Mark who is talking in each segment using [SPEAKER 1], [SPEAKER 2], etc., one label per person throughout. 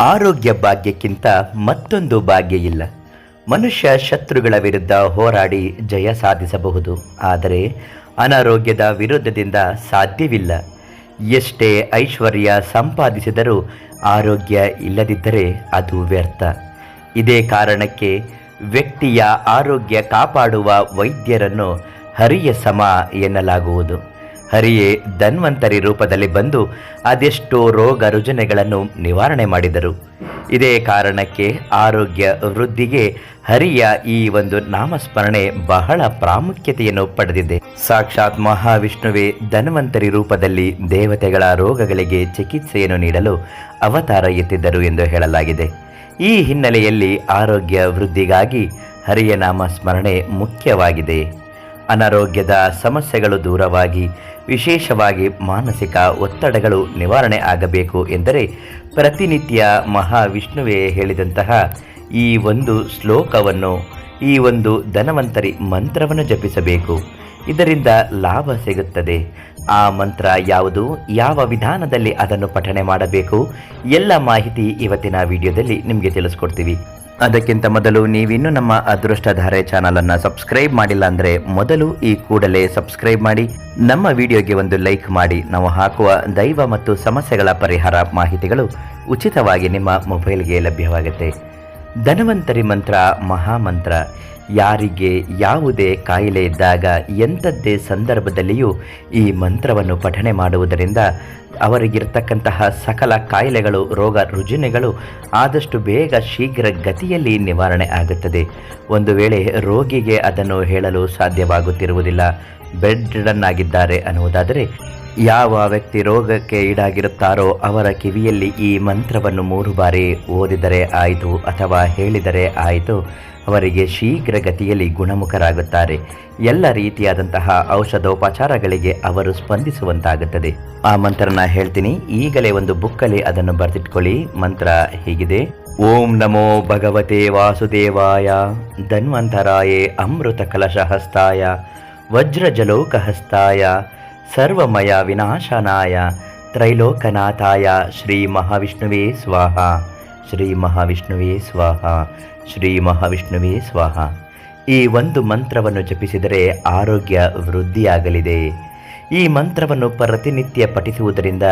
[SPEAKER 1] ಆರೋಗ್ಯ ಭಾಗ್ಯಕ್ಕಿಂತ ಮತ್ತೊಂದು ಭಾಗ್ಯ ಇಲ್ಲ. ಮನುಷ್ಯ ಶತ್ರುಗಳ ವಿರುದ್ಧ ಹೋರಾಡಿ ಜಯ ಸಾಧಿಸಬಹುದು. ಆದರೆ ಅನಾರೋಗ್ಯದ ವಿರುದ್ಧದಿಂದ ಸಾಧ್ಯವಿಲ್ಲ. ಎಷ್ಟೇ ಐಶ್ವರ್ಯ ಸಂಪಾದಿಸಿದರೂ ಆರೋಗ್ಯ ಇಲ್ಲದಿದ್ದರೆ ಅದು ವ್ಯರ್ಥ. ಇದೇ ಕಾರಣಕ್ಕೆ ವ್ಯಕ್ತಿಯ ಆರೋಗ್ಯ ಕಾಪಾಡುವ ವೈದ್ಯರನ್ನು ಹರಿಯ ಸಮ ಎನ್ನಲಾಗುವುದು. ಹರಿಯೇ ಧನ್ವಂತರಿ ರೂಪದಲ್ಲಿ ಬಂದು ಅದೆಷ್ಟೋ ರೋಗ ರುಜಿನಗಳನ್ನು ನಿವಾರಣೆ ಮಾಡಿದರು. ಇದೇ ಕಾರಣಕ್ಕೆ ಆರೋಗ್ಯ ವೃದ್ಧಿಗೆ ಹರಿಯ ಈ ಒಂದು ನಾಮಸ್ಮರಣೆ ಬಹಳ ಪ್ರಾಮುಖ್ಯತೆಯನ್ನು ಪಡೆದಿದೆ. ಸಾಕ್ಷಾತ್ ಮಹಾವಿಷ್ಣುವೇ ಧನ್ವಂತರಿ ರೂಪದಲ್ಲಿ ದೇವತೆಗಳ ರೋಗಗಳಿಗೆ ಚಿಕಿತ್ಸೆಯನ್ನು ನೀಡಲು ಅವತಾರ ಎತ್ತಿದ್ದರು ಎಂದು ಹೇಳಲಾಗಿದೆ. ಈ ಹಿನ್ನೆಲೆಯಲ್ಲಿ ಆರೋಗ್ಯ ವೃದ್ಧಿಗಾಗಿ ಹರಿಯ ಸ್ಮರಣೆ ಮುಖ್ಯವಾಗಿದೆ. ಅನಾರೋಗ್ಯದ ಸಮಸ್ಯೆಗಳು ದೂರವಾಗಿ, ವಿಶೇಷವಾಗಿ ಮಾನಸಿಕ ಒತ್ತಡಗಳು ನಿವಾರಣೆ ಆಗಬೇಕು ಎಂದರೆ ಪ್ರತಿನಿತ್ಯ ಮಹಾವಿಷ್ಣುವೇ ಹೇಳಿದಂತಹ ಈ ಒಂದು ಶ್ಲೋಕವನ್ನು, ಈ ಒಂದು ಧನವಂತರಿ ಮಂತ್ರವನ್ನು ಜಪಿಸಬೇಕು. ಇದರಿಂದ ಲಾಭ ಸಿಗುತ್ತದೆ. ಆ ಮಂತ್ರ ಯಾವುದು, ಯಾವ ವಿಧಾನದಲ್ಲಿ ಅದನ್ನು ಪಠಣೆ ಮಾಡಬೇಕು, ಎಲ್ಲ ಮಾಹಿತಿ ಇವತ್ತಿನ ವಿಡಿಯೋದಲ್ಲಿ ನಿಮಗೆ ತಿಳಿಸ್ಕೊಡ್ತೀವಿ. ಅದಕ್ಕಿಂತ ಮೊದಲು ನೀವಿನ್ನೂ ನಮ್ಮ ಅದೃಷ್ಟಧಾರೆ ಚಾನಲನ್ನು ಸಬ್ಸ್ಕ್ರೈಬ್ ಮಾಡಿಲ್ಲ ಅಂದ್ರೆ ಮೊದಲು ಈ ಕೂಡಲೇ ಸಬ್ಸ್ಕ್ರೈಬ್ ಮಾಡಿ, ನಮ್ಮ ವಿಡಿಯೋಗೆ ಒಂದು ಲೈಕ್ ಮಾಡಿ, ನಾವು ಹಾಕುವ ದೈವ ಮತ್ತು ಸಮಸ್ಯೆಗಳ ಪರಿಹಾರ ಮಾಹಿತಿಗಳು ಉಚಿತವಾಗಿ ನಿಮ್ಮ ಮೊಬೈಲ್ಗೆ ಲಭ್ಯವಾಗುತ್ತೆ. ಧನವಂತರಿ ಮಂತ್ರ, ಮಹಾಮಂತ್ರ, ಯಾರಿಗೆ ಯಾವುದೇ ಕಾಯಿಲೆ ಇದ್ದಾಗ ಎಂಥದ್ದೇ ಸಂದರ್ಭದಲ್ಲಿಯೂ ಈ ಮಂತ್ರವನ್ನು ಪಠಣೆ ಮಾಡುವುದರಿಂದ ಅವರಿಗಿರ್ತಕ್ಕಂತಹ ಸಕಲ ಕಾಯಿಲೆಗಳು, ರೋಗ ರುಜಿನಗಳು ಆದಷ್ಟು ಬೇಗ ಶೀಘ್ರ ಗತಿಯಲ್ಲಿ ನಿವಾರಣೆ ಆಗುತ್ತದೆ. ಒಂದು ವೇಳೆ ರೋಗಿಗೆ ಅದನ್ನು ಹೇಳಲು ಸಾಧ್ಯವಾಗುತ್ತಿರುವುದಿಲ್ಲ ಬೆಡ್ ಆಗಿದ್ದಾರೆ ಅನ್ನುವುದಾದರೆ ಯಾವ ವ್ಯಕ್ತಿ ರೋಗಕ್ಕೆ ಈಡಾಗಿರುತ್ತಾರೋ ಅವರ ಕಿವಿಯಲ್ಲಿ ಈ ಮಂತ್ರವನ್ನು ಮೂರು ಬಾರಿ ಓದಿದರೆ ಆಯಿತು ಅಥವಾ ಹೇಳಿದರೆ ಆಯಿತು, ಅವರಿಗೆ ಶೀಘ್ರ ಗತಿಯಲ್ಲಿ ಗುಣಮುಖರಾಗುತ್ತಾರೆ. ಎಲ್ಲ ರೀತಿಯಾದಂತಹ ಔಷಧೋಪಚಾರಗಳಿಗೆ ಅವರು ಸ್ಪಂದಿಸುವಂತಾಗುತ್ತದೆ. ಆ ಮಂತ್ರನ ಹೇಳ್ತೀನಿ. ಈಗಲೇ ಒಂದು ಬುಕ್ಕಲ್ಲಿ ಅದನ್ನು ಬರೆದಿಟ್ಕೊಳ್ಳಿ. ಮಂತ್ರ ಹೀಗಿದೆ. ಓಂ ನಮೋ ಭಗವತೆ ವಾಸುದೇವಾಯ. ಧನ್ವಂತರಾಯೇ ಅಮೃತ ಕಲಶಹಸ್ತಾಯ ವಜ್ರಜಲೋಕಹಸ್ತಾಯ. ಸರ್ವಮಯ ವಿನಾಶನಾಯ. ತ್ರೈಲೋಕನಾಥಾಯ ಶ್ರೀ ಮಹಾವಿಷ್ಣುವೇ ಸ್ವಾಹ. ಶ್ರೀ ಮಹಾವಿಷ್ಣುವೇ ಸ್ವಾಹ. ಶ್ರೀ ಮಹಾವಿಷ್ಣುವೇ ಸ್ವಾಹ. ಈ ಒಂದು ಮಂತ್ರವನ್ನು ಜಪಿಸಿದರೆ ಆರೋಗ್ಯ ವೃದ್ಧಿಯಾಗಲಿದೆ. ಈ ಮಂತ್ರವನ್ನು ಪ್ರತಿನಿತ್ಯ ಪಠಿಸುವುದರಿಂದ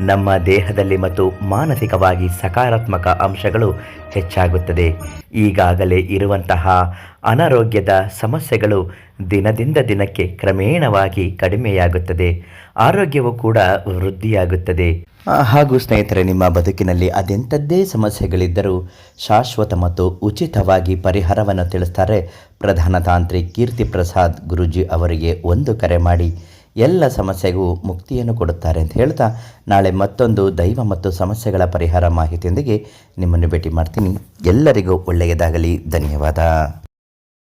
[SPEAKER 1] ನಮ್ಮ ದೇಹದಲ್ಲಿ ಮತ್ತು ಮಾನಸಿಕವಾಗಿ ಸಕಾರಾತ್ಮಕ ಅಂಶಗಳು ಹೆಚ್ಚಾಗುತ್ತದೆ. ಈಗಾಗಲೇ ಇರುವಂತಹ ಅನಾರೋಗ್ಯದ ಸಮಸ್ಯೆಗಳು ದಿನದಿಂದ ದಿನಕ್ಕೆ ಕ್ರಮೇಣವಾಗಿ ಕಡಿಮೆಯಾಗುತ್ತದೆ. ಆರೋಗ್ಯವು ಕೂಡ ವೃದ್ಧಿಯಾಗುತ್ತದೆ. ಹಾಗೂ ಸ್ನೇಹಿತರೆ, ನಿಮ್ಮ ಬದುಕಿನಲ್ಲಿ ಅದೆಂಥದ್ದೇ ಸಮಸ್ಯೆಗಳಿದ್ದರೂ ಶಾಶ್ವತ ಮತ್ತು ಉಚಿತವಾಗಿ ಪರಿಹಾರವನ್ನು ತಿಳಿಸ್ತಾರೆ ಪ್ರಧಾನ ತಾಂತ್ರಿ ಕೀರ್ತಿ ಪ್ರಸಾದ್ ಗುರೂಜಿ ಅವರಿಗೆ ಒಂದು ಕರೆ ಮಾಡಿ. ಎಲ್ಲ ಸಮಸ್ಯೆಗೂ ಮುಕ್ತಿಯನ್ನು ಕೊಡುತ್ತಾರೆ ಅಂತ ಹೇಳ್ತಾ ನಾಳೆ ಮತ್ತೊಂದು ದೈವ ಮತ್ತು ಸಮಸ್ಯೆಗಳ ಪರಿಹಾರ ಮಾಹಿತಿಯೊಂದಿಗೆ ನಿಮ್ಮನ್ನು ಭೇಟಿ ಮಾಡ್ತೀನಿ. ಎಲ್ಲರಿಗೂ ಒಳ್ಳೆಯದಾಗಲಿ. ಧನ್ಯವಾದ.